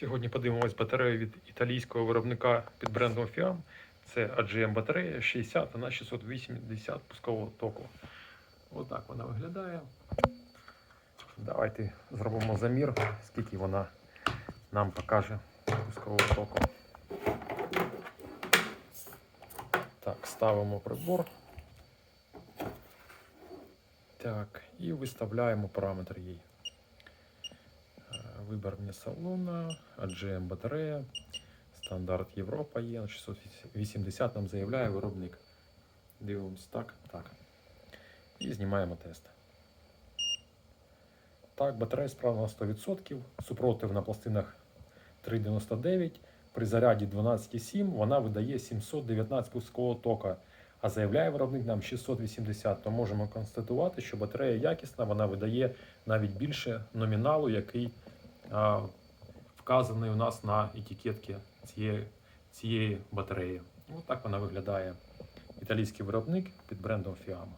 Сьогодні подивимось батарею від італійського виробника під брендом Fiam. Це AGM батарея 60 на 680 пускового току. Отак вона виглядає. Давайте зробимо замір, скільки вона нам покаже пускового току. Так, ставимо прибор. Так, і виставляємо параметр їй. Е, Виборні салона, AGM батарея, стандарт Європа є 680 нам заявляє виробник. Дивимось так, так. І знімаємо тест. Так, батарея справна на 100%, супротив на пластинах 3,99. При заряді 12,7 вона видає 719 пускового тока, а заявляє виробник нам 680. То можемо констатувати, що батарея якісна, вона видає навіть більше номіналу, який вказаний у нас на етикетці цієї, цієї батареї. Ось так вона виглядає. Італійський виробник під брендом Fiamma.